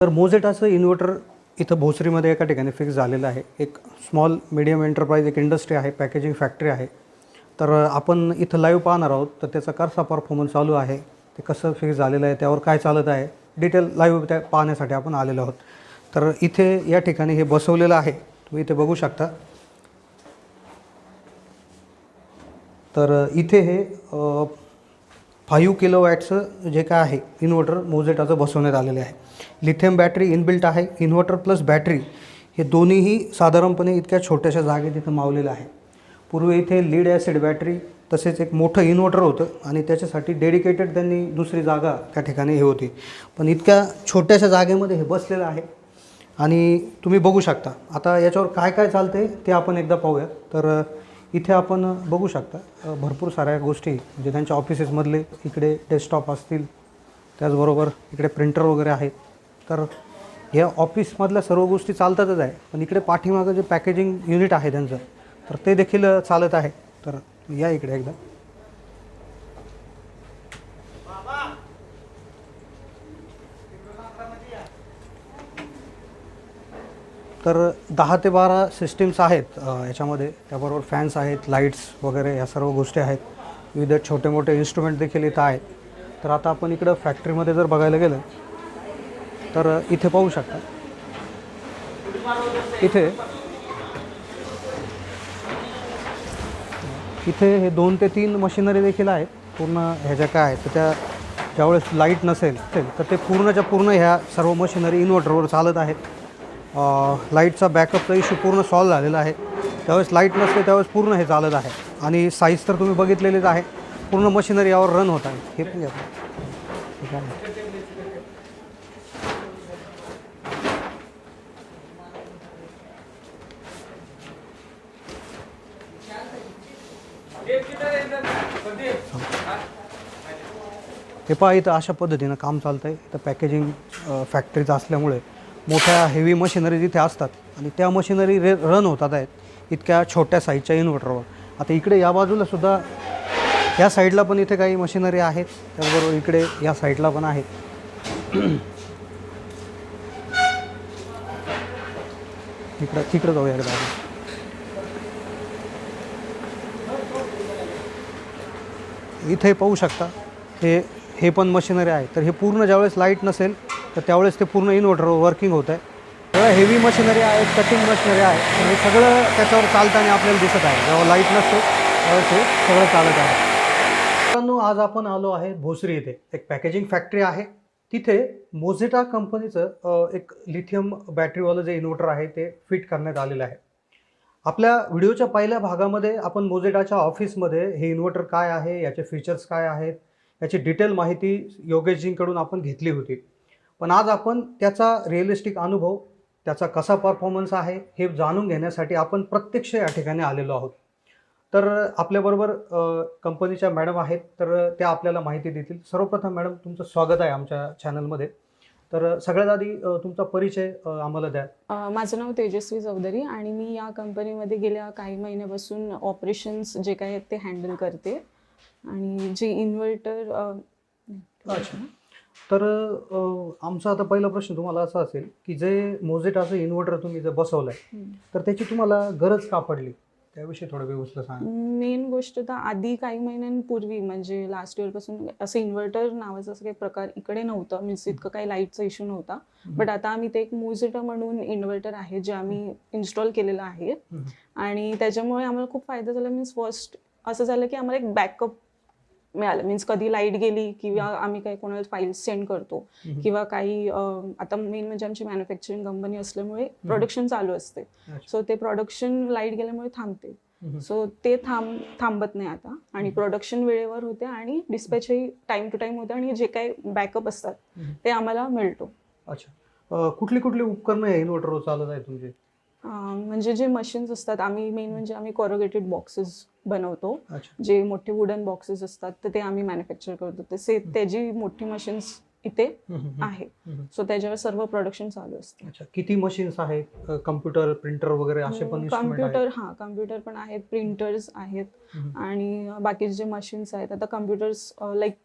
तर मोझेटाचं इन्व्हर्टर इथं भोसरीमध्ये एका ठिकाणी फिक्स झालेलं आहे. एक स्मॉल मिडियम एंटरप्राइज एक इंडस्ट्री आहे पॅकेजिंग फॅक्टरी आहे. तर आपण इथं लाईव्ह पाहणार आहोत. तर त्याचा कसा परफॉर्मन्स चालू आहे. ते कसं फिक्स झालेलं आहे त्यावर काय चालत आहे डिटेल लाईव्ह त्या पाहण्यासाठी आपण आलेलो आहोत. तर इथे या ठिकाणी हे बसवलेलं आहे. तुम्ही इथे बघू शकता. तर इथे हे फाईव्ह किलो वॅटचं जे काय आहे इन्व्हर्टर मोझेटाचं बसवण्यात आलेलं आहे. लिथियम बॅटरी इनबिल्ट आहे इन्व्हर्टर प्लस बॅटरी हे दोन्हीही साधारणपणे इतक्या छोट्याशा जागेत इथं मावलेलं आहे. पूर्वी इथे लीड ॲसिड बॅटरी तसेच एक मोठं इन्व्हर्टर होतं आणि त्याच्यासाठी डेडिकेटेड त्यांनी दुसरी जागा त्या ठिकाणी हे होती. पण इतक्या छोट्याशा जागेमध्ये हे बसलेलं आहे आणि तुम्ही बघू शकता. आता याच्यावर काय काय चालते ते आपण एकदा पाहूया. तर इथे आपण बघू शकता भरपूर साऱ्या गोष्टी म्हणजे त्यांच्या ऑफिसेसमधले इकडे डेस्कटॉप असतील त्याचबरोबर इकडे प्रिंटर वगैरे आहेत. तर हे ऑफिसमधल्या सर्व गोष्टी चालतातच आहे. पण इकडे पाठीमागं जे पॅकेजिंग युनिट आहे त्यांचं तर ते देखील चालत आहे. तर या इकडे एकदा. तर दहा ते बारा सिस्टीम्स आहेत याच्यामध्ये. त्याबरोबर फॅन्स आहेत लाईट्स वगैरे या सर्व गोष्टी आहेत. विविध छोटे मोठे इन्स्ट्रुमेंट देखील इथं आहेत. तर आता आपण इकडं फॅक्टरीमध्ये जर बघायला गेलं तर इथे पाहू शकता. इथे. इथे हे दोन ते तीन मशिनरी देखील आहेत. पूर्ण ह्याच्या काय आहेत तर त्या ज्यावेळेस लाइट नसेल तर ते पूर्णच्या पूर्ण ह्या सर्व मशिनरी इन्व्हर्टरवर चालत आहेत लाईटचा बॅकअपचा इश्यू पूर्ण सॉल्व झालेला आहे. त्यावेळेस लाइट नसते त्यावेळेस पूर्ण हे चालत आहे. आणि साईज तर तुम्ही बघितलेलेच आहे. पूर्ण मशिनरी यावर रन होत आहे. हे पण घ्या. ठीक आहे. हे पहा इथं अशा पद्धतीनं काम चालतं आहे इथं पॅकेजिंग फॅक्टरीचं असल्यामुळे मोठ्या हेवी मशिनरी तिथे असतात. आणि त्या मशिनरी रे रन होतात आहेत इतक्या छोट्या साईजच्या इन्व्हर्टरवर आता इकडे या बाजूला सुद्धा या साईडला पण इथे काही मशिनरी आहेत. त्याचबरोबर इकडे या साईडला पण आहेत. इकडं तिकडं जाऊया एकदा इथे पाहू शकता हे हे पण मशिनरी आहे. तर हे पूर्ण ज्यावेळेस लाइट नसेल तर त्यावेळेस ते पूर्ण इन्व्हर्टर वर्किंग होत आहे सगळं हेवी मशिनरी आहे कटिंग मशिनरी आहे. तर हे सगळं त्याच्यावर चालताना आपल्याला दिसत आहे. जेव्हा लाइट नसते त्यावेळेस हे सगळं चालत आहे. मित्रांनो आज आपण आलो आहे भोसरी इथे एक पॅकेजिंग फॅक्टरी आहे. तिथे मोझेटा कंपनीचं एक लिथियम बॅटरीवालं जे इन्व्हर्टर आहे ते फिट करण्यात आलेलं आहे. आपल्या व्हिडिओच्या पहिल्या भागामध्ये आपण मोझेटाच्या ऑफिसमध्ये हे इन्व्हर्टर काय आहे याचे फीचर्स काय आहेत याची डिटेल माहिती योगेशजींकडून आपण घेतली होती. पण आज आपण त्याचा रिअलिस्टिक अनुभव त्याचा कसा परफॉर्मन्स आहे हे जाणून घेण्यासाठी आपण प्रत्यक्ष या ठिकाणी आलेलो आहोत. तर आपल्याबरोबर कंपनीच्या मॅडम आहेत तर त्या आपल्याला माहिती देतील. सर्वप्रथम मॅडम तुमचं स्वागत आहे आमच्या चॅनलमध्ये तर सगळ्यात आधी तुमचा परिचय आम्हाला द्या. माझं नाव तेजस्वी चौधरी आणि मी या कंपनीमध्ये गेल्या काही महिन्यापासून ऑपरेशन्स जे काही आहेत ते हँडल करते. आणि जे इन्व्हर्टर अच्छा. तर अ, आमचा आता पहिला प्रश्न तुम्हाला असा असेल की जे मोझेटाचं इन्व्हर्टर तुम्ही जर बसवलं आहे तर त्याची तुम्हाला गरज का पडली? त्याविषयी थोडं व्यवस्थित सांगा. मेन गोष्ट तर आधी काही महिन्यांपूर्वी म्हणजे लास्ट इयरपासून असं इन्व्हर्टर नावाचा असं काही प्रकार इकडे नव्हतं मीन्स इतकं काही लाईटचा इश्यू नव्हता. बट आता आम्ही ते एक मुझेटा म्हणून इन्व्हर्टर आहे जे आम्ही इन्स्टॉल केलेलं आहे. हम्म. आणि त्याच्यामुळे आम्हाला खूप फायदा झाला. मीन्स फर्स्ट असं झालं की आम्हाला एक बॅकअप मिळालं. मीन्स कधी लाइट गेली किंवा आम्ही काही कोणाला फाईल्स सेंड करतो. किंवा काही आता मेन म्हणजे आमची मॅन्युफॅक्चरिंग कंपनी असल्यामुळे प्रोडक्शन चालू असते. सो ते प्रोडक्शन लाइट गेल्यामुळे थांबते. सो ते थांब थांबत नाही आता. आणि प्रोडक्शन वेळेवर होते आणि डिस्पॅचही टाइम टू टाइम होते आणि जे काही बॅकअप असतात. ते आम्हाला मिळतो. अच्छा. कुठली कुठली उपकरणं इन्व्हर्टरवर चालत आहे तुमचे? म्हणजे जे मशीन्स असतात आम्ही मेन म्हणजे आम्ही कॉरोगेटेड बॉक्सेस बनवतो. जे मोठे वुडन बॉक्सेस असतात तर ते आम्ही मॅन्युफॅक्चर करतो. तसे त्याची मोठी मशीन्स इथे आहे. सो त्याच्यावर सर्व प्रोडक्शन चालू असते. किती मशीन्स आहेत? कम्प्युटर प्रिंटर वगैरे असे पण कम्प्युटर हा कम्प्युटर पण आहेत प्रिंटर्स आहेत. आणि बाकीचे जे मशीन्स आहेत आता computers like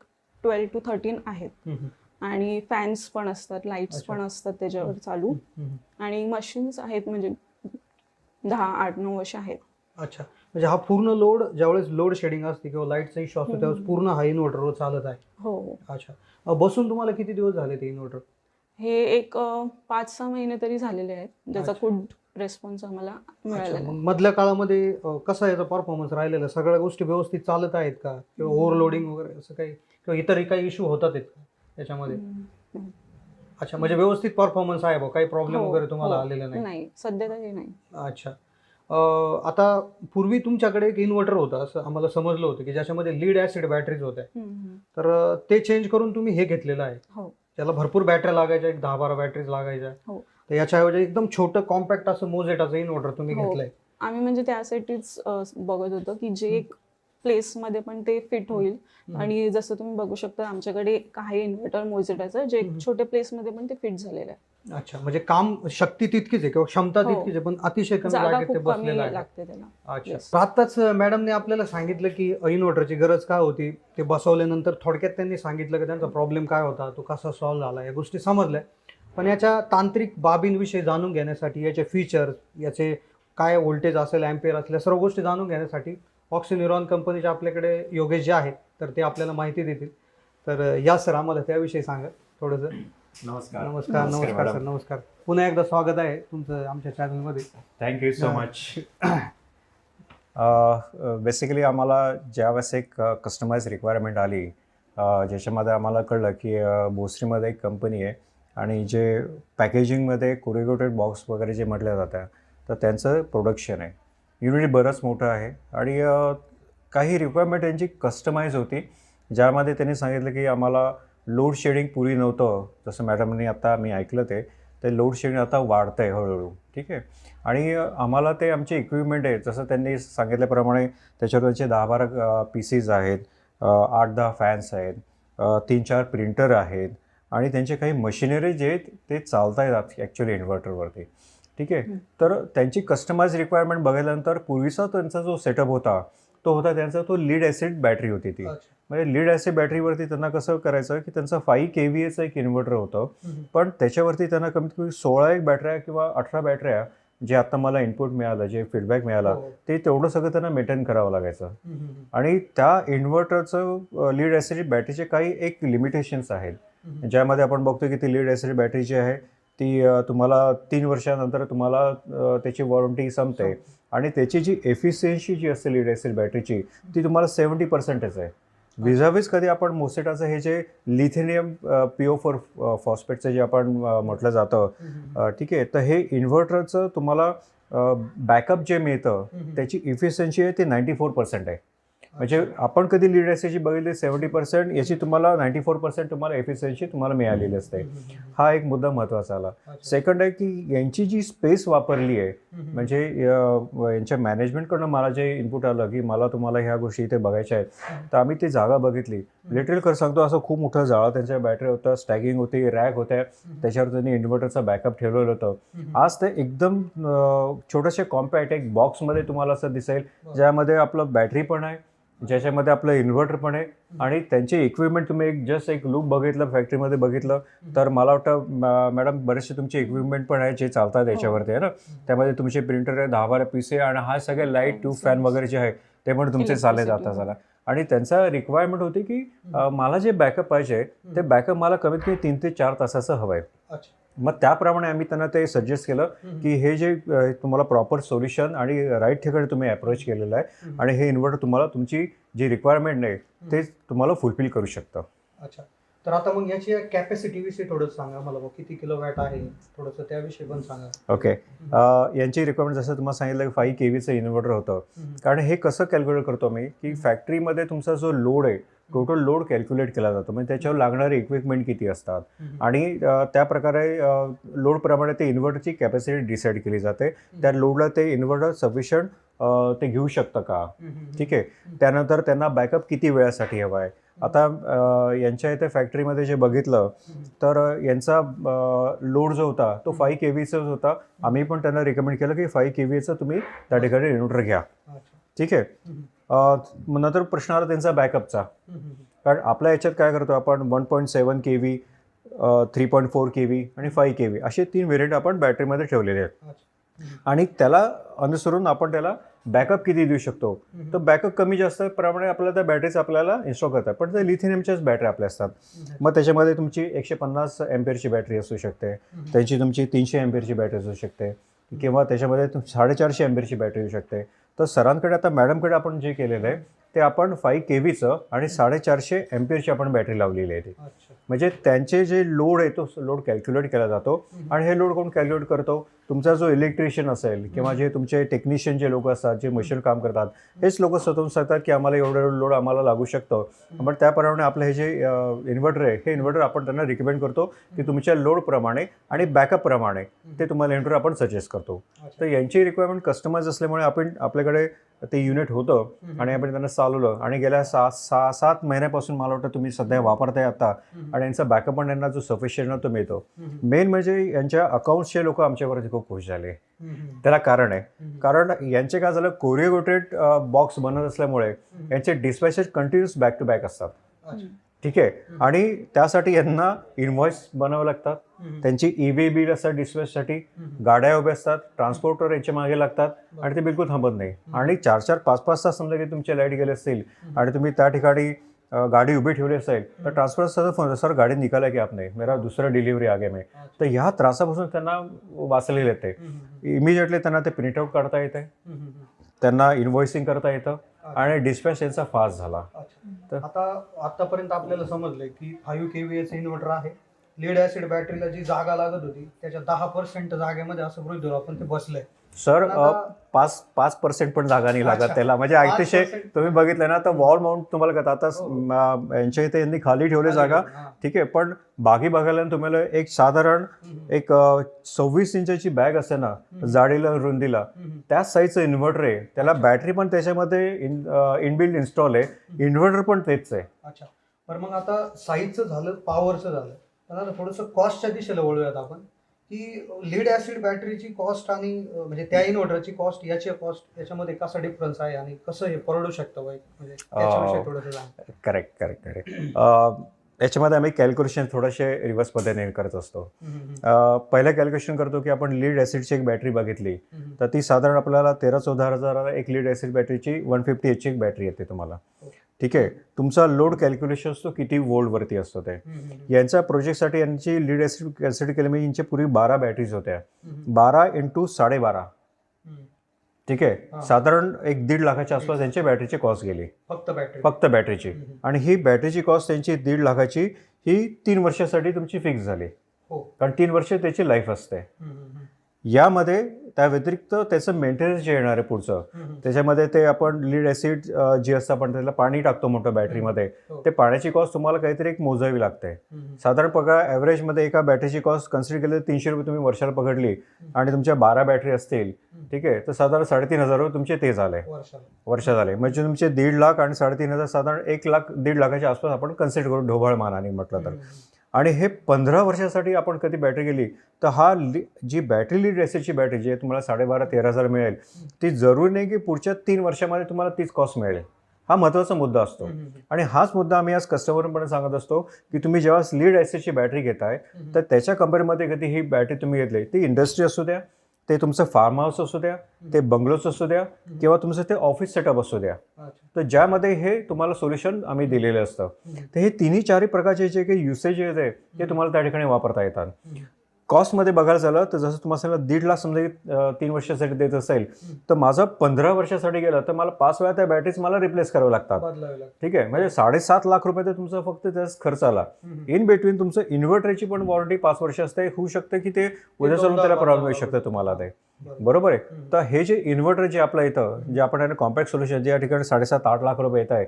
twelve to thirteen आहेत. आणि फॅन्स पण असतात लाईट्स. पण असतात त्याच्यावर चालू. आणि मशीन्स आहेत म्हणजे दहा आठ नऊ अशा आहेत अच्छा म्हणजे हा पूर्ण लोड ज्यावेळेस लोड शेडिंग असते किंवा लाईटचा इश्यू असतो त्यावेळेस. पूर्ण हा इन्व्हर्टरवर चालत आहे हो अच्छा बसून तुम्हाला किती दिवस झाले ते इन्व्हर्टर हे एक पाच सहा महिने तरी झालेले आहेत ज्याचा. गुड रेस्पॉन्स आम्हाला. मग मधल्या काळामध्ये कसा याचा परफॉर्मन्स राहिलेला? सगळ्या गोष्टी व्यवस्थित चालत आहेत का किंवा. ओव्हरलोडिंग वगैरे असं काही किंवा इतरही काही इश्यू होतात का याच्यामध्ये हम्म. अच्छा म्हणजे व्यवस्थित परफॉर्मन्स आहे बा काही प्रॉब्लेम हो, वगैरे तुम्हाला हो. आलेला नाही नाही सध्या तरी नाही अच्छा अ, आता पूर्वी तुमच्याकडे एक इन्व्हर्टर होतं असं आम्हाला समजलं होतं की ज्याच्यामध्ये लीड ऍसिड बॅटरीज होत्या हम्म. तर अ, ते चेंज करून तुम्ही हे घेतलेलं आहे हो त्याला भरपूर बॅटऱ्या लागायच्या एक दहा बारा बॅटरीज लागायच्या हो. तर याच्याऐवजी एकदम छोटं कॉम्पॅक्ट असं मोजेटाचं इन्व्हर्टर तुम्ही हो. घेतलंय आम्ही म्हणजे त्यासाठीच अं, बघत होतो की जे एक प्लेसमध्ये पण ते फिट होईल. आणि जसं तुम्ही बघू शकता आमच्याकडे आहे इन्व्हर्टर मोझेटाचं जे छोट्या प्लेसमध्ये पण ते फिट झालेलं आहे. अच्छा म्हणजे काम शक्ती तितकीच आहे किंवा क्षमता हो. तितकीच आहे पण अतिशय कमी जागा जागेत ते बसलेलं आहे. अच्छा. आत्ताच मॅडमने आपल्याला सांगितलं की इन्व्हर्टरची गरज काय होती? ते बसवल्यानंतर थोडक्यात त्यांनी सांगितलं की त्यांचा प्रॉब्लेम काय होता? तो कसा सॉल्व्ह झाला? या गोष्टी समजल्या. पण याच्या तांत्रिक बाबींविषयी जाणून घेण्यासाठी याचे फीचर्स याचे काय व्होल्टेज असेल अँपियर असल्या सर्व गोष्टी जाणून घेण्यासाठी ऑक्सिन्युरॉन कंपनीचे आपल्याकडे योगेश जे आहेत तर ते आपल्याला माहिती देतील. तर या सर आम्हाला त्याविषयी सांगा थोडंसं. नमस्कार. नमस्कार नमस्कार सर नमस्कार. पुन्हा एकदा स्वागत आहे तुमचं आमच्या चॅनलमध्ये. Thank you so. मच बेसिकली आम्हाला ज्यावेळेस एक कस्टमाइज रिक्वायरमेंट आली ज्याच्यामध्ये आम्हाला कळलं की भोसरीमध्ये एक कंपनी आहे आणि जे पॅकेजिंगमध्ये कोरिगोटेड बॉक्स वगैरे जे म्हटल्या जातं तर त्यांचं प्रोडक्शन आहे. युनिट बरंच मोठं आहे. आणि काही रिक्वायरमेंट त्यांची कस्टमाइज होती. ज्यामध्ये त्यांनी सांगितलं की आम्हाला लोड शेडिंग पुरी नव्हतं. जसं मॅडमनी आता मी ऐकलं ते ते लोड शेडिंग आता वाढतं आहे हळूहळू. ठीक आहे? आणि आम्हाला ते आमचे इक्विपमेंट आहे जसं त्यांनी सांगितल्याप्रमाणे त्याच्यावर त्यांचे दहा बारा पीसीज आहेत. आठ दहा फॅन्स आहेत. तीन चार प्रिंटर आहेत. आणि त्यांचे काही मशिनरी जे आहेत ते चालता येतात ॲक्च्युली इन्व्हर्टरवरती ठीक आहे. तर त्यांची कस्टमाइज रिक्वायरमेंट बघितल्यानंतर पूर्वीचा त्यांचा जो सेटअप होता तो होता त्यांचा तो लीड ॲसिड बॅटरी होती ती. म्हणजे लीड ॲसिड बॅटरीवरती त्यांना कसं करायचं की त्यांचं फाईव्ह के व्ही एचं एक इन्व्हर्टर होतं. पण त्याच्यावरती त्यांना कमीत कमी सोळा एक बॅटऱ्या किंवा अठरा बॅटऱ्या जे आता मला इनपुट मिळालं जे फीडबॅक मिळाला हो. ते तेवढं सगळं त्यांना मेंटेन करावं लागायचं. आणि त्या इन्व्हर्टरचं लीड ॲसिड बॅटरीचे काही एक लिमिटेशन्स आहेत. ज्यामध्ये आपण बघतो की ती लीड ॲसिड बॅटरी जी आहे ती तुम्हाला तीन वर्षानंतर तुम्हाला त्याची वॉरंटी संपते. आणि त्याची जी एफिशियन्सी जी असते लीड ॲसिड बॅटरीची ती तुम्हाला सेवन्टी पर्सेंटच आहे. विजावीज कधी आपण मोसेटाचं हे जे लिथिनियम पिओ फॉर फॉस्फेटचं जे आपण म्हटलं जातं ठीक आहे तर हे इन्व्हर्टरचं तुम्हाला बॅकअप जे मिळतं त्याची इफिशियन्सी आहे ती नाईंटी फोर पर्सेंट आहे. म्हणजे आपण कधी लीड ॲसिडची बघितली सेवन्टी पर्सेंट याची तुम्हाला नाईंटी फोर पर्सेंट तुम्हाला एफिशियन्सी तुम्हाला मिळालेली असते. हा एक मुद्दा महत्त्वाचा आला. सेकंड आहे की यांची जी स्पेस वापरली आहे म्हणजे यांच्या मॅनेजमेंटकडनं मला जे इनपुट आलं की मला तुम्हाला ह्या गोष्टी इथे बघायच्या आहेत तर आम्ही ती जागा बघितली. लिटरल खरं सांगतो असं खूप मोठं जाळं त्यांच्या बॅटरी होतं स्टॅगिंग होती रॅक होत्या. त्याच्यावर त्यांनी इन्व्हर्टरचा बॅकअप ठेवलेलं होतं. आज ते एकदम छोटंसं कॉम्पॅक्ट एक बॉक्समध्ये तुम्हाला असं दिसेल ज्यामध्ये आपलं बॅटरी पण आहे ज्याच्यामध्ये आपलं इन्व्हर्टर पण आहे आणि त्यांचे इक्विपमेंट तुम्ही एक जस्ट एक लूक बघितलं फॅक्टरीमध्ये बघितलं तर मला वाटतं म- मॅडम बरेचसे तुमचे इक्विपमेंट पण आहे जे चालतात याच्यावरती आहे ना? त्यामध्ये तुमचे प्रिंटर आहे दहा बारा पीस आहे आणि हा सगळे लाइट ट्यूब फॅन वगैरे जे आहे ते पण तुमचे चालले. जातात झाला आणि त्यांचा रिक्वायरमेंट होती की मला जे बॅकअप पाहिजे ते बॅकअप मला कमीत कमी तीन ते चार तासाचं हवं आहे मग त्याप्रमाणे आम्ही त्यांना ते सजेस्ट केलं की हे जे तुम्हाला प्रॉपर सोल्युशन आणि राईट ठिकाणी तुम्ही अप्रोच केलेलं आहे आणि हे इन्व्हर्टर तुम्हाला तुमची जी रिक्वायरमेंट आहे ते तुम्हाला फुलफिल करू शकतं. अच्छा. तर आता मग याची कॅपॅसिटी विषयी थोडं सांगा मला. किती किलो वॅट आहे? थोडंसं त्याविषयी पण सांगा. ओके यांची रिक्वायरमेंट जसं तुम्हाला सांगितलं की फाईव्ह के व्हीचं इन्व्हर्टर होतं कारण हे कसं कॅल्क्युलेट करतो मी की फॅक्टरीमध्ये तुमचा जो लोड आहे टोटल लोड कॅल्क्युलेट केला जातो. म्हणजे त्याच्यावर लागणारे इक्विपमेंट किती असतात? आणि त्या प्रकारे लोडप्रमाणे ते इन्व्हर्टरची कॅपॅसिटी डिसाईड केली जाते. त्या लोडला ते इन्व्हर्टर सफिशियंट ते घेऊ शकतं का? ठीक आहे. त्यानंतर त्यांना बॅकअप किती वेळासाठी हवा आहे आता यांच्या इथे फॅक्टरीमध्ये जे बघितलं तर यांचा लोड जो होता तो फाईव्ह के व्हीचाच होता. आम्ही पण त्यांना रिकमेंड केलं की फाईव्ह के व्हीचं तुम्ही त्या ठिकाणी इन्व्हर्टर घ्या. ठीक आहे. नंतर प्रश्न आला त्यांचा बॅकअपचा कारण आपल्या याच्यात काय करतो आपण? One point seven K V three point four K V आणि फाईव्ह के व्ही असे तीन व्हेरियंट आपण बॅटरीमध्ये ठेवलेले आहेत. आणि त्याला अनुसरून आपण त्याला बॅकअप किती देऊ शकतो? तर बॅकअप कमी जास्त प्रमाणे आपल्याला त्या बॅटरीज आपल्याला इन्स्टॉल करतात. पण ते लिथियमच्याच बॅटरी आपल्या असतात. मग त्याच्यामध्ये तुमची एकशे पन्नास एम्पियरची बॅटरी असू शकते. त्यांची तुमची तीनशे एम्पियरची बॅटरी असू शकते. किंवा त्याच्यामध्ये तुम साडेचारशे एम्पियरची बॅटरी येऊ शकते. तर सरांकडे आता मॅडमकडे आपण जे केलेलं आहे ते आपण फाईव्ह के व्हीचं आणि साडेचारशे एम्पियरची आपण बॅटरी लावलेली आहे ती. म्हणजे त्यांचे जे लोड आहे तो लोड कॅल्क्युलेट केला जातो. आणि हे लोड कोण कॅल्क्युलेट करतो? तुमचा जो इलेक्ट्रिशियन असेल किंवा जे तुमचे टेक्निशियन जे लोक असतात जे मशीन काम करतात हेच लोक स्वतःहून सांगतात की आम्हाला एवढं लोड आम्हाला लागू शकतं. पण त्याप्रमाणे आपलं हे जे इन्व्हर्टर आहे हे इन्व्हर्टर आपण त्यांना रिकमेंड करतो की तुमच्या लोडप्रमाणे आणि बॅकअपप्रमाणे ते तुम्हाला इन्व्हर्टर आपण सजेस्ट करतो. तर यांची रिक्वायरमेंट कस्टमाइज असल्यामुळे आपण आपल्याकडे ते युनिट होतं आणि आपण त्यांना चालवलं आणि गेल्या सहा सहा सात महिन्यापासून मला वाटतं तुम्ही सध्या वापरताय आता आणि यांचा बॅकअप पण यांना जो सफिशियंट तो मिळतो. मेन म्हणजे यांच्या अकाउंट्सचे लोक आमच्यावरती खूप खुश झाले. त्याला कारण आहे. कारण यांचे काय झालं कोरिओगोटेड बॉक्स बनत असल्यामुळे यांचे dispatches continuous back to back असतात. ठीक आहे? आणि त्यासाठी यांना इन्व्हॉइस बनावं लागतात. त्यांची ई बी बिल असतात डिस्पॅचसाठी गाड्या उभ्या असतात. ट्रान्सपोर्टर यांच्या मागे लागतात. आणि ते बिलकुल थांबत नाही. आणि चार चार पाच पाच तास समजा की तुमचे लाइट गेले असतील आणि तुम्ही त्या ठिकाणी गाडी उभी ठेवली असेल तर ट्रान्सपोर्टर सर फोन सर गाडी निकाला की आप नाही मेरा दुसरा डिलिव्हरी आगे में. तर ह्या त्रासापासून त्यांना वाचलेले येते इमिजिएटली त्यांना ते प्रिंटआउट काढता येते. त्यांना इन्व्हॉइसिंग करता येतं आणि डिस्पॅच यांचा फास्ट झाला. अच्छा. आता आतापर्यंत आपल्याला समजलंय की five K V H inverter आहे लीड ऍसिड बॅटरीला जी जागा लागत होती त्याच्या दहा पर्सेंट जागेमध्ये असं गृहित धरू आपण ते बसलंय. सर पाच पाच पर्सेंट पण जागा नाही लागत. त्याला. म्हणजे अतिशय. तुम्ही बघितलं ना तर वॉल माउंट तुम्हाला करता. आता हो. यांच्या इथे यांनी खाली ठेवले जागा. ठीक आहे पण बागी बघायला तुम्हाला एक साधारण. एक सव्वीस इंचाची बॅग असते ना जाडीला रुंदीला. त्याच साईजचं इन्व्हर्टर आहे. त्याला बॅटरी पण त्याच्यामध्ये इन इनबिल्ड इन्स्टॉल आहे. इन्व्हर्टर पण तेच आहे. अच्छा. बरं मग आता साईजचं झालं पॉवरचं झालं. थोडंसं कॉस्टच्या दिशेला वळूयात आपण. की लीड ऍसिड बॅटरीची कॉस्ट आणि म्हणजे त्या इन्व्हर्टरची कॉस्ट याची कॉस्ट याच्यामध्ये कसा डिफरन्स आहे आणि कसं हे परवडू शकतं म्हणजे करेक्ट करेक्ट करेक्ट याच्यामध्ये आम्ही कॅल्क्युलेशन थोडेसे रिव्हर्स पद्धतीने करत असतो. पहिलं कॅल्क्युलेशन करतो की आपण लीड ॲसिडची एक बॅटरी बघितली. तर ती साधारण आपल्याला तेरा चौदा हजाराला एक लीड ॲसिड बॅटरीची वन फिफ्टी एचची एक बॅटरी येते तुम्हाला. ठीक आहे? तुमचा लोड कॅल्क्युलेशन असतो किती वोल्टवरती असतो ते. यांच्या प्रोजेक्टसाठी यांची लीड ॲसिड कॅन्सिडर केली म्हणजे यांची पूर्वी बारा बॅटरीज होत्या. बारा इंटू साडेबारा. ठीक हा. आहे साधारण एक दीड लाखाच्या आसपास यांची बॅटरीची कॉस्ट गेली. फक्त बॅटरी फक्त बॅटरीची. आणि ही बॅटरीची कॉस्ट त्यांची दीड लाखाची ही तीन वर्षासाठी तुमची फिक्स झाली. हो. कारण तीन वर्ष त्याची लाईफ असते. यामध्ये त्या व्यतिरिक्त त्याचं मेंटेनन्स जे येणार आहे पुढचं त्याच्यामध्ये ते आपण लीड ॲसिड जे असतं आपण त्याला पाणी टाकतो मोठं बॅटरीमध्ये हो. ते पाण्याची कॉस्ट तुम्हाला काहीतरी एक मोजावी लागते. साधारण पगार ॲव्हरेजमध्ये एका बॅटरीची कॉस्ट कन्सिडर केली तर तीनशे रुपये तुम्ही वर्षाला पकडली आणि तुमच्या बारा बॅटरी असतील ठीक आहे तर साधारण साडेतीन हजार रुपये तुमचे ते झाले. वर्ष झाले म्हणजे तुमचे दीड लाख आणि साडेतीन हजार साधारण एक लाख दीड लाखाच्या आसपास आपण कन्सिडर करू ढोबळ मानाने म्हटलं तर. आणि हे पंधरा वर्षासाठी आपण कधी बॅटरी गेली तर हा लि जी बॅटरी लीड एसिडची बॅटरी जी आहे तुम्हाला साडेबारा तेरा हजार मिळेल ती जरूर नाही की पुढच्या तीन वर्षामध्ये तुम्हाला तीच कॉस्ट मिळेल. हा महत्त्वाचा मुद्दा असतो. आणि हाच मुद्दा आम्ही आज कस्टमरपणे सांगत असतो की तुम्ही जेव्हा लीड ॲसिडची बॅटरी घेताय तर त्याच्या कंपेअरमध्ये कधी ही बॅटरी तुम्ही घेतली ती इंडस्ट्री असू द्या ते तुमचं फार्म हाऊस असू द्या ते बंगलोज असू द्या किंवा तुमचं ते ऑफिस सेटअप असू द्या. तर ज्यामध्ये हे तुम्हाला सोल्युशन आम्ही दिलेलं असतं. तर हे तिन्ही चारही प्रकारचे जे काही युसेजेस आहे ते तुम्हाला त्या ठिकाणी वापरता येतात. कॉस्टमध्ये बघायला झालं तर जसं तुम्हाला दीड लाख समजा तीन वर्षासाठी देत असेल तर माझं पंधरा वर्षासाठी गेलं तर मला पाच वेळा त्या बॅटरीज मला रिप्लेस करावं लागतात. ठीक आहे म्हणजे साडेसात लाख रुपये तर तुमचा फक्त त्याच खर्च आला. इन बिटवीन तुमचं इन्व्हर्टरची पण वॉरंटी पाच वर्ष असते. होऊ शकतं की ते उद्या चालून त्याला प्रॉब्लेम येऊ शकतं तुम्हाला ते. बरोबर. आहे. तर हे जे इन्व्हर्टर जे आपलं येतं जे आपण कॉम्पॅक्ट सोल्युशन जे या ठिकाणी साडेसात आठ लाख रुपये येत आहे.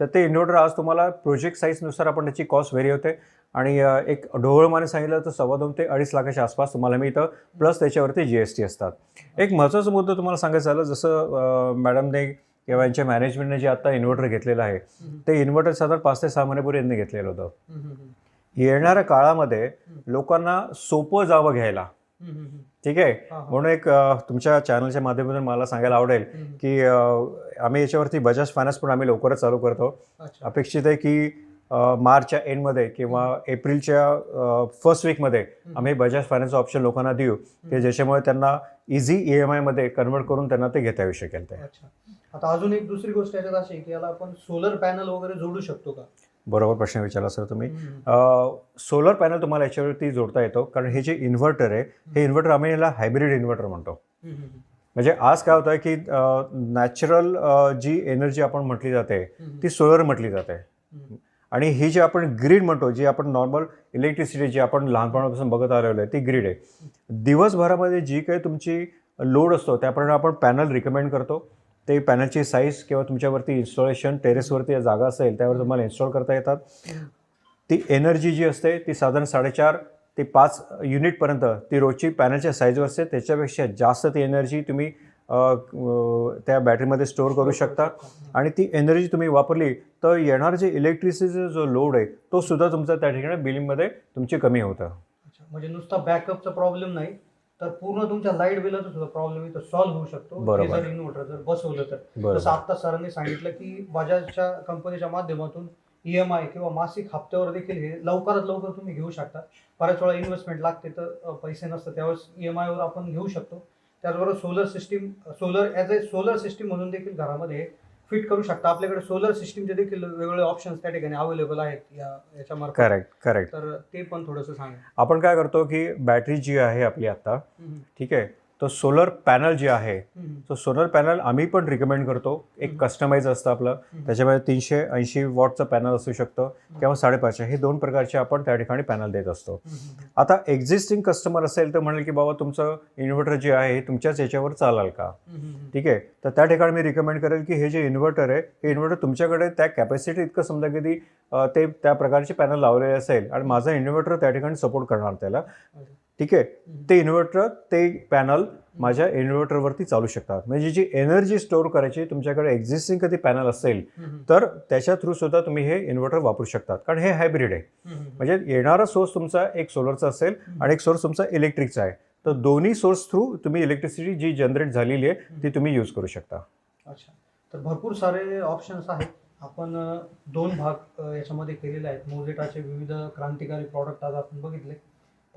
तर ते इन्व्हर्टर आज तुम्हाला प्रोजेक्ट साईजनुसार आपण त्याची कॉस्ट व्हेरी होते आणि एक ढोळमाने सांगितलं तर सव्वा दोन ते अडीच लाखाच्या आसपास तुम्हाला मिळतं प्लस त्याच्यावरती जी एस टी असतात एक महत्त्वाचा मुद्दा तुम्हाला सांगायचं झालं जसं मॅडमने किंवा यांच्या मॅनेजमेंटने जे आता इन्व्हर्टर घेतलेलं आहे. ते इन्व्हर्टर साधारण पाच ते सहा महिन्यापूर्वी यांनी घेतलेलं होतं. येणाऱ्या काळामध्ये लोकांना सोपं जावं घ्यायला. ठीक आहे. म्हणून एक तुमच्या चॅनलच्या माध्यमातून मला सांगायला आवडेल. की आम्ही याच्यावरती बजाज फायनान्स पण आम्ही लवकरच चालू करतो. अपेक्षित आहे की मार्चच्या एंडमध्ये किंवा एप्रिलच्या फर्स्ट वीकमध्ये आम्ही बजाज फायनान्स ऑप्शन लोकांना देऊ की ज्याच्यामुळे त्यांना इझी ई एम आयमध्ये कन्वर्ट करून त्यांना ते घेता येऊ शकेल ते. अच्छा. आता अजून एक दुसरी गोष्ट याच्यात अशी की याला आपण सोलर पॅनल वगैरे जोडू शकतो का? बरोबर प्रश्न विचारला सर तुम्ही. सोलर पॅनल तुम्हाला याच्यावरती जोडता येतो कारण हे जे इन्व्हर्टर आहे हे इन्व्हर्टर आम्ही याला हायब्रिड इन्व्हर्टर म्हणतो. म्हणजे आज काय होतं की नॅचरल जी एनर्जी आपण म्हटली जाते. ती सोलर म्हटली जाते. आणि ही जी आपण ग्रीड म्हणतो जी आपण नॉर्मल इलेक्ट्रिसिटी जी आपण लहानपणापासून बघत आलेलो आहे ती ग्रीड आहे. दिवसभरामध्ये जी काही तुमची लोड असतो त्याप्रमाणे आपण पॅनल रिकमेंड करतो. ते पॅनलची साईज किंवा तुमच्यावरती इन्स्टॉलेशन टेरेसवरती जागा असेल त्यावर तुम्हाला इन्स्टॉल करता येतात. ती एनर्जी जी असते ती साधारण साडेचार ते पाच युनिटपर्यंत ती रोजची पॅनलच्या साईजवर असते. त्याच्यापेक्षा जास्त ती एनर्जी तुम्ही त्या बॅटरीमध्ये स्टोअर करू शकता. आणि ती एनर्जी तुम्ही वापरली तर येणार जे इलेक्ट्रिसिटीचा जो लोड आहे तो सुद्धा तुमचा त्या ठिकाणी बिलिंगमध्ये तुमची कमी होतं. म्हणजे नुसता बॅकअपचा प्रॉब्लेम नाही. तर पूर्ण तुमच्या लाइट बिलाचा सुद्धा प्रॉब्लेम इथं सॉल्व्ह होऊ शकतो. जर इन्व्हर्टर जर बसवलं तर. जसं आता सरांनी सांगितलं की बजाजच्या कंपनीच्या माध्यमातून ई एम आय किंवा मासिक हप्त्यावर देखील हे लवकरात लवकर तुम्ही घेऊ शकता. बऱ्याच वेळा इन्व्हेस्टमेंट लागते तर अ, पैसे नसतात त्यावेळेस ई एम आयवर आपण घेऊ शकतो. त्याचबरोबर solar system solar as a solar system म्हणून देखील घरामध्ये फिट करू शकता. आपल्याकडे सोलर सिस्टीमचे देखील वेगवेगळे ऑप्शन्स त्या ठिकाणी अवेलेबल आहेत या याच्यामार्फत करेक्ट करेक्ट तर ते पण थोडंसं सांगा. आपण काय करतो की बॅटरी जी आहे आपली आता ठीक आहे तो सोलर पॅनल जे आहे तो सोलर पॅनल आम्ही पण रिकमेंड करतो. एक कस्टमाइज असतं आपलं. त्याच्यामध्ये तीनशे ऐंशी वॉटचं पॅनल असू शकतं किंवा साडेपाचशे. हे दोन प्रकारचे आपण त्या ठिकाणी पॅनल देत असतो. आता एक्झिस्टिंग कस्टमर असेल तर म्हणेल की बाबा तुमचं इन्व्हर्टर जे आहे हे तुमच्याच याच्यावर चालेल का? ठीक आहे? तर त्या ठिकाणी मी रिकमेंड करेल की हे जे इन्व्हर्टर आहे हे इन्व्हर्टर तुमच्याकडे त्या कॅपॅसिटी इतकं समजा की ती, अं, ते त्या प्रकारचे पॅनल लावलेले असेल आणि माझं इन्व्हर्टर त्या ठिकाणी सपोर्ट करणार त्याला. ठीक आहे. ते इन्व्हर्टर ते पॅनल माझ्या इन्व्हर्टरवरती चालू शकतात. म्हणजे जी एनर्जी स्टोअर करायची तुमच्याकडे एक्झिस्टिंग कधी पॅनल असेल तर त्याच्या थ्रू सुद्धा तुम्ही हे इन्व्हर्टर वापरू शकतात. कारण हे हायब्रिड आहे. म्हणजे येणारा सोर्स तुमचा एक सोलरचा असेल आणि एक सोर्स तुमचा इलेक्ट्रिकचा आहे. तर दोन्ही सोर्स थ्रू तुम्ही इलेक्ट्रिसिटी जी जनरेट झालेली आहे ती तुम्ही यूज करू शकता. अच्छा. तर भरपूर सारे ऑप्शन्स आहेत. आपण दोन भाग याच्यामध्ये केलेले आहेत. मोझेटाचे विविध क्रांतिकारी प्रॉडक्ट आज आपण बघितले.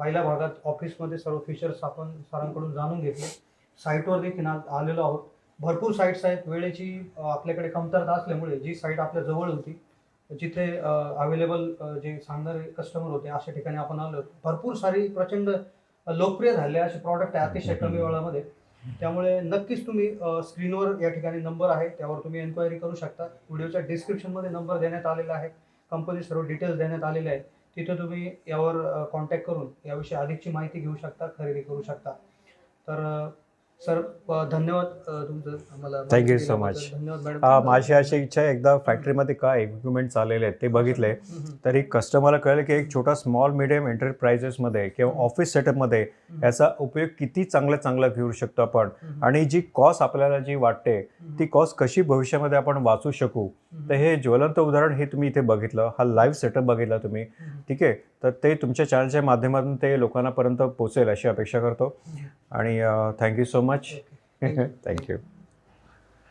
पहिल्या भागात ऑफिसमध्ये सर्व फीचर्स आपण सरांकडून जाणून घेतले. साईटवर देखील आलेलो आहोत. भरपूर साईट्स आहेत. वेळेची आपल्याकडे कमतरता असल्यामुळे जी साईट आपल्या जवळ होती जिथे अवेलेबल जे सांगणारे कस्टमर होते अशा ठिकाणी आपण आलो भरपूर सारी प्रचंड लोकप्रिय झाले असे प्रॉडक्ट आहे अतिशय कमी वेळामध्ये. त्यामुळे नक्कीच तुम्ही स्क्रीनवर या ठिकाणी नंबर आहे. त्यावर तुम्ही एन्क्वायरी करू शकता. व्हिडिओच्या डिस्क्रिप्शनमध्ये नंबर देण्यात आलेला आहे. कंपनी सर्व डिटेल्स देण्यात आलेले आहेत. तिथं तुम्ही यावर कॉन्टॅक्ट करून याविषयी अधिकची माहिती घेऊ शकता खरेदी करू शकता. तर सर धन्यवाद तुमचं आम्हाला. धन्यवाद अं, मॅडम माझी अशी इच्छा आहे एकदा फॅक्टरीमध्ये काय इक्विपमेंट चाललेले आहेत ते बघितले. तरी कस्टमरला कळेल की एक छोटा स्मॉल मिडियम एंटरप्राइजेसमध्ये किंवा ऑफिस सेटअपमध्ये याचा उपयोग किती चांगला चांगला घेऊ शकतो आपण. आणि जी कॉस्ट आपल्याला जी वाटते ती कॉस्ट कशी भविष्यामध्ये आपण वाचू शकू? तर हे ज्वलंत उदाहरण हे तुम्ही इथे बघितलं हा लाईव्ह सेटअप बघितला तुम्ही. ठीक आहे? तर ते तुमच्या चॅनलच्या माध्यमातून ते लोकांपर्यंत पोहोचेल अशी अपेक्षा करतो. आणि थँक्यू सो मच. थँक्यू